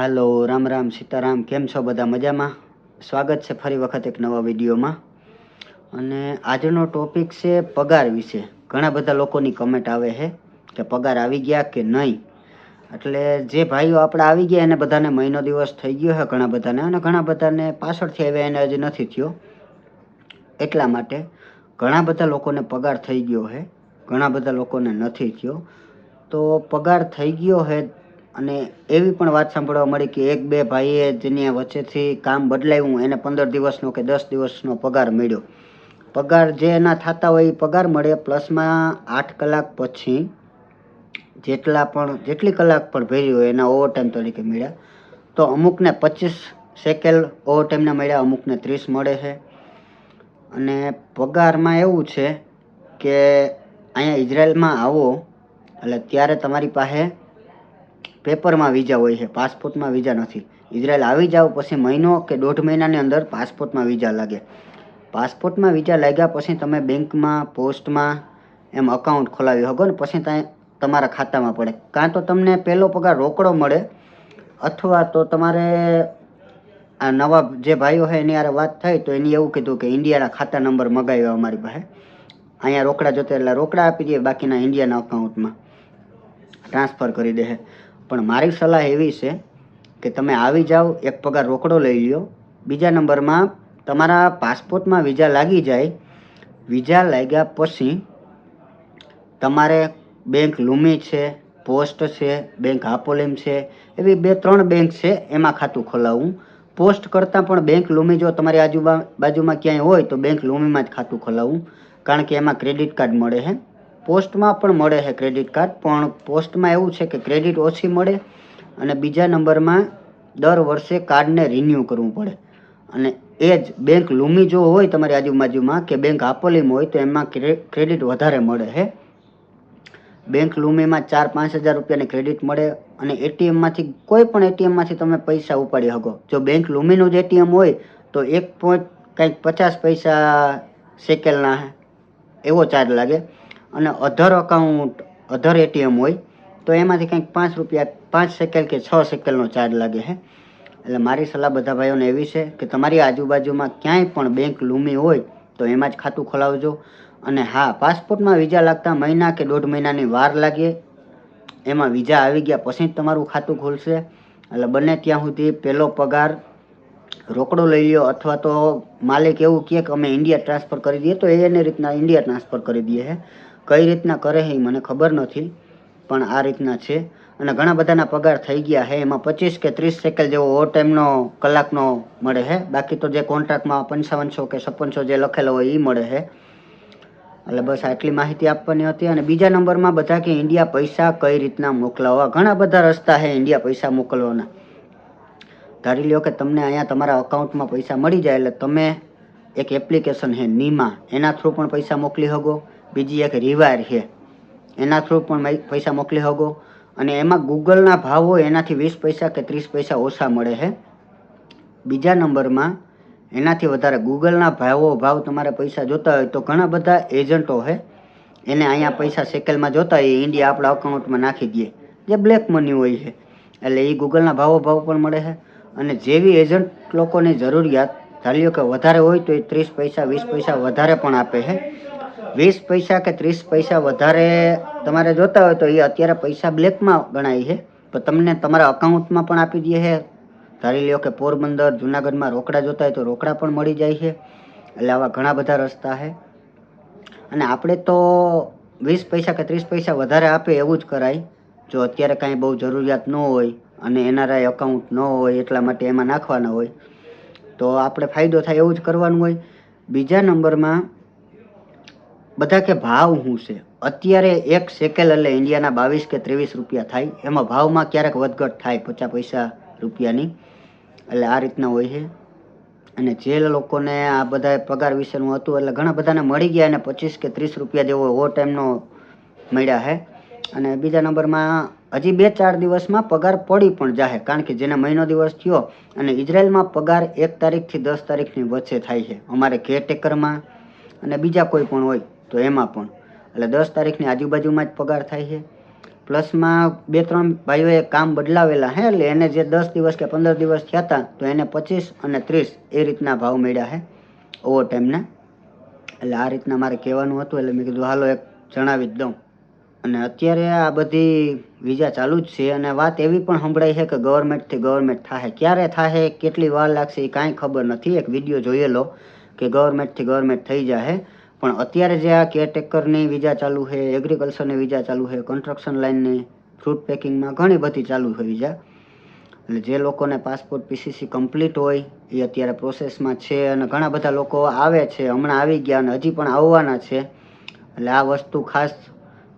હાલો, રામ રામ, સીતારામ, કેમ છો બધા મજામાં? સ્વાગત છે ફરી વખત એક નવા વિડીયોમાં. અને આજનો ટોપિક છે પગાર વિશે. ઘણા બધા લોકોની કમેન્ટ આવે છે કે પગાર આવી ગયા કે નહીં. એટલે જે ભાઈઓ આપણે આવી ગયા એને બધાને મહિનો દિવસ થઈ ગયો છે ઘણા બધાને. અને ઘણા બધાને પાછળથી આવ્યા એને હજી નથી થયો. એટલા માટે ઘણા બધા લોકોને પગાર થઈ ગયો છે. ઘણા બધા લોકોને નથી થયો. તો પગાર થઈ ગયો છે અને એવી પણ વાત સાંભળવા મળી કે એક બે ભાઈએ જેની વચ્ચેથી કામ બદલાવ્યું એને પંદર દિવસનો કે દસ દિવસનો પગાર મળ્યો. પગાર જે એના થતા હોય એ પગાર મળે, પ્લસમાં આઠ કલાક પછી જેટલા પણ, જેટલી કલાક પણ ભરી હોય એના ઓવરટાઈમ તરીકે મળ્યા. તો અમુકને પચીસ સેકેલ ઓવરટાઈમના મળ્યા, અમુકને ત્રીસ મળે છે. અને પગારમાં એવું છે કે અહીંયા ઇઝરાયલમાં આવો, એટલે ત્યારે તમારી પાસે પેપરમાં વિઝા હોય છે, પાસપોર્ટમાં વિઝા નથી. ઇઝરાયલ આવી જાઓ પછી મહિનો કે દોઢ મહિનાની અંદર પાસપોર્ટમાં વિઝા લાગે. પાસપોર્ટમાં વિઝા લાગ્યા પછી તમે બેંકમાં, પોસ્ટમાં એમ અકાઉન્ટ ખોલાવી શકો ને પછી ત્યાં તમારા ખાતામાં પડે. કાં તો તમને પહેલો પગાર રોકડો મળે અથવા તો તમારે આ નવા જે ભાઈઓ છે એની યારે વાત થઈ તો એની એવું કીધું કે ઇન્ડિયાના ખાતા નંબર મગાવ્યા અમારી પાસે. અહીંયા રોકડા જોતે એટલે રોકડા આપી દઈએ બાકીના ઇન્ડિયાના અકાઉન્ટમાં ટ્રાન્સફર કરી દે. પણ મારી સલાહ એવી છે કે તમે આવી જાઓ, એક પગાર રોકડો લઈ લ્યો. બીજા નંબરમાં તમારા પાસપોર્ટમાં વિઝા લાગી જાય. વિઝા લાગ્યા પછી તમારે બેંક લુમી છે, પોસ્ટ છે, બેંક હાપોલીમ છે, એવી બે ત્રણ બેંક છે એમાં ખાતું ખોલાવવું પોસ્ટ કરતાં પણ બેંક લુમી જો તમારી આજુબા બાજુમાં ક્યાંય હોય તો બેંક લુમીમાં જ ખાતું ખોલાવવું કારણ કે એમાં ક્રેડિટ કાર્ડ મળે છે પોસ્ટમાં પણ મળે છે ક્રેડિટ કાર્ડ, પણ પોસ્ટમાં એવું છે કે ક્રેડિટ ઓછી મળે અને બીજા નંબરમાં દર વર્ષે કાર્ડને રિન્યૂ કરવું પડે. અને એ જ બેંક લૂમી જો હોય તમારી આજુબાજુમાં કે બેંક આપોલીમ હોય તો એમાં ક્રે- ક્રેડિટ વધારે મળે છે. બેંક લૂમીમાં ચાર, પાંચ હજાર રૂપિયાની ક્રેડિટ મળે અને એટીએમમાંથી, કોઈ પણ એટીએમમાંથી તમે પૈસા ઉપાડી શકો. જો બેંક લુમીનું જ એટીએમ હોય તો એક પોઈન્ટ કંઈક પચાસ પૈસા સેકેલના એવો ચાર્જ લાગે. અને અધર અકાઉન્ટ અધર એટીએમ હોય, તો એમાંથી કંઈક પાંચ રૂપિયા, પાંચ સેકેલ કે છ સેકેલનો ચાર્જ લાગે છે એટલે મારી સલાહ બધા ભાઈઓને એવી છે કે તમારી આજુબાજુમાં ક્યાંય પણ બેંક લૂમી હોય, તો એમાં જ ખાતું ખોલાવજો. અને હા, પાસપોર્ટમાં વિઝા લાગતા મહિના કે દોઢ મહિનાની વાર લાગે. એમાં વિઝા આવી ગયા પછી જ તમારું ખાતું ખોલશે. એટલે બને ત્યાં સુધી પહેલો પગાર રોકડો લઈ લ્યો અથવા તો માલિક એવું કે અમે ઇન્ડિયા ટ્રાન્સફર કરી દઈએ, તો એની રીતના ઇન્ડિયા ટ્રાન્સફર કરી દઈએ છે કઈ રીતના કરે છે એ મને ખબર નથી, પણ આ રીતના છે. અને ઘણા બધાના પગાર થઈ ગયા છે એમાં પચીસ કે ત્રીસ સેકન્ડ જેવો ઓવર ટાઈમનો કલાકનો મળે છે બાકી તો જે કોન્ટ્રાક્ટમાં પંચાવનસો કે છપ્પનસો જે લખેલો હોય એ મળે છે એટલે બસ આટલી માહિતી આપવાની હતી અને બીજા નંબરમાં બધા કે ઇન્ડિયા પૈસા કઈ રીતના મોકલાવવા? ઘણા બધા રસ્તા છે ઇન્ડિયા પૈસા મોકલવાના. ધારી લ્યો કે તમને અહીંયા તમારા અકાઉન્ટમાં પૈસા મળી જાય એટલે તમે એક એપ્લિકેશન છે નીમા એના થ્રુ પણ પૈસા મોકલી શકો. બીજી એક રિવાયર છે. એના થ્રુ પણ પૈસા મોકલી શકો. અને એમાં ગૂગલના ભાવ હોય, એનાથી વીસ પૈસા કે ત્રીસ પૈસા ઓછા મળે છે. બીજા નંબરમાં, એનાથી વધારે ગૂગલના ભાવો, ભાવ તમારે પૈસા જોતા હોય તો ઘણા બધા એજન્ટો છે, એને અહીંયા પૈસા સેકેલમાં જોતા હોય ઇન્ડિયા આપણા અકાઉન્ટમાં નાખી દે. જે બ્લેક મની હોય છે. એટલે એ ગૂગલના ભાવો, ભાવ પણ મળે છે. અને જેવી એજન્ટ લોકોની જરૂરિયાત ધારી કે વધારે હોય તો એ ત્રીસ પૈસા, વીસ પૈસા વધારે પણ આપે છે. વીસ પૈસા કે ત્રીસ પૈસા વધારે તમારે જોતા હોય તો એ અત્યારે પૈસા બ્લેકમાં ગણાય છે. તો તમને તમારા અકાઉન્ટમાં પણ આપી દે છે. ધારી લ્યો કે પોરબંદર, જુનાગઢમાં રોકડા જોતા હોય તો રોકડા પણ મળી જાય છે. એટલે આવા ઘણા બધા રસ્તા છે. અને આપણે તો વીસ પૈસા કે ત્રીસ પૈસા વધારે આપે એવું જ કરાય. જો અત્યારે કાંઈ બહુ જરૂરિયાત ન હોય અને એનઆરઆઈ અકાઉન્ટ ન હોય એટલા માટે એમાં નાખવાના હોય. તો આપણે ફાયદો થાય એવું જ કરવાનું હોય. બીજા નંબરમાં, બધા કે ભાવ શું છે? અત્યારે એક સેકેલ એટલે ઇન્ડિયાના બાવીસ કે ત્રેવીસ રૂપિયા થાય. એમાં ભાવમાં ક્યારેક વધઘટ થાય પચાસ પૈસા રૂપિયાની. એટલે આ રીતના હોય છે. અને જે લોકોને આ બધા પગાર વિશેનું હતું, એટલે ઘણા બધાને મળી ગયા અને પચીસ કે ત્રીસ રૂપિયા જેવો ઓવર ટાઈમનો મળ્યા છે. અને બીજા નંબરમાં હજી બે ચાર દિવસમાં પગાર પડી પણ જાહે, કારણ કે જેને મહિનો દિવસ થયો અને ઇઝરાયલમાં પગાર એક તારીખથી દસ તારીખની વચ્ચે થાય છે. અમારે કેરટેકરમાં અને બીજા કોઈ પણ હોય તો એમાં પણ. એટલે દસ તારીખની આજુબાજુમાં જ પગાર થાય છે. પ્લસમાં બે ત્રણ ભાઈઓએ કામ બદલાવેલા હે, એટલે એને જે દસ દિવસ કે પંદર દિવસ થયા હતા, તો એને પચીસ અને ત્રીસ એ રીતના ભાવ મળ્યા છે ઓવર ટાઈમના એટલે આ રીતના મારે કહેવાનું હતું, એટલે મેં કીધું, હાલો, એક જણાવી જ દઉં. અને અત્યારે આ બધી વિઝા ચાલુ જ છે અને વાત એવી પણ સંભળાય છે કે ગવર્મેન્ટથી ગવર્મેન્ટ થાય ક્યારે થાય કેટલી વાર લાગશે એ કાંઈ ખબર નથી. એક વીડિયો જોયેલો કે ગવર્મેન્ટથી ગવર્મેન્ટ થઈ જાય પણ અત્યારે જે આ કેરટેકરની વિઝા ચાલુ છે એગ્રીકલ્ચરની વિઝા ચાલુ છે કન્સ્ટ્રક્શન લાઇનની ફ્રૂટ પેકિંગમાં ઘણી બધી ચાલુ છે વિઝા. એટલે જે લોકોને પાસપોર્ટ પીસીસી કમ્પ્લીટ હોય એ અત્યારે પ્રોસેસમાં છે અને ઘણા બધા લોકો આવે છે. હમણાં આવી ગયા અને હજી પણ આવવાના છે. એટલે આ વસ્તુ ખાસ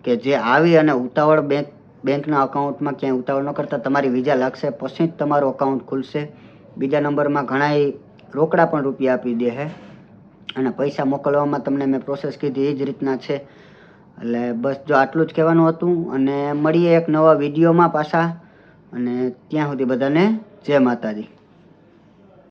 કે જે આવી અને ઉતાવળ બેંક, બેંકના અકાઉન્ટમાં ક્યાંય ઉતાવળ ન કરતા તમારી વિઝા લાગશે, પછી જ તમારું અકાઉન્ટ ખુલશે. બીજા નંબરમાં ઘણાય રોકડા પણ રૂપિયા આપી દે છે અને પૈસા મોકલવામાં તમને મેં પ્રોસેસ કીધી, એ જ રીતના છે. એટલે બસ જો આટલું જ કહેવાનું હતું, અને મળીએ એક નવા વિડીયોમાં પાછા. અને ત્યાં સુધી બધાને જય માતાજી.